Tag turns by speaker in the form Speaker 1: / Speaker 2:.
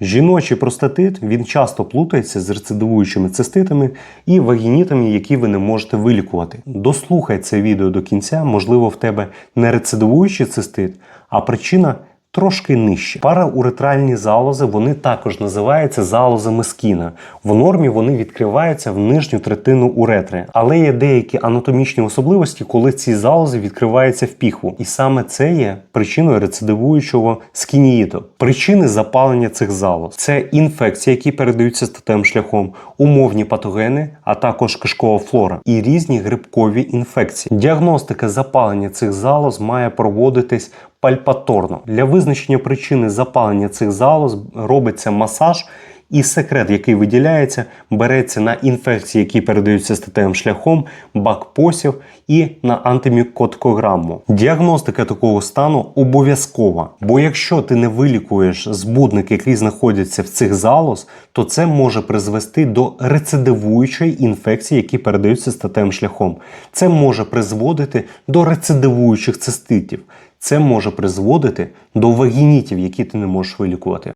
Speaker 1: Жіночий простатит він часто плутається з рецидивуючими циститами і вагінітами, які ви не можете вилікувати. Дослухай це відео до кінця, можливо, в тебе не рецидивуючий цистит, а причина трошки нижче. Парауретральні залози вони також називаються залозами скіна. В нормі вони відкриваються в нижню третину уретри, але є деякі анатомічні особливості, коли ці залози відкриваються в піхву. І саме це є причиною рецидивуючого скініїду. Причини запалення цих залоз це інфекції, які передаються статевим шляхом, умовні патогени, а також кишкова флора і різні грибкові інфекції. Діагностика запалення цих залоз має проводитись пальпаторно. Для визначення причини запалення цих залоз робиться масаж. І секрет, який виділяється, береться на інфекції, які передаються статевим шляхом, бакпосів і на антимікоткограму. Діагностика такого стану обов'язкова, бо якщо ти не вилікуєш збудник, який знаходяться в цих залоз, то це може призвести до рецидивуючої інфекції, які передаються статевим шляхом. Це може призводити до рецидивуючих циститів. Це може призводити до вагінітів, які ти не можеш вилікувати.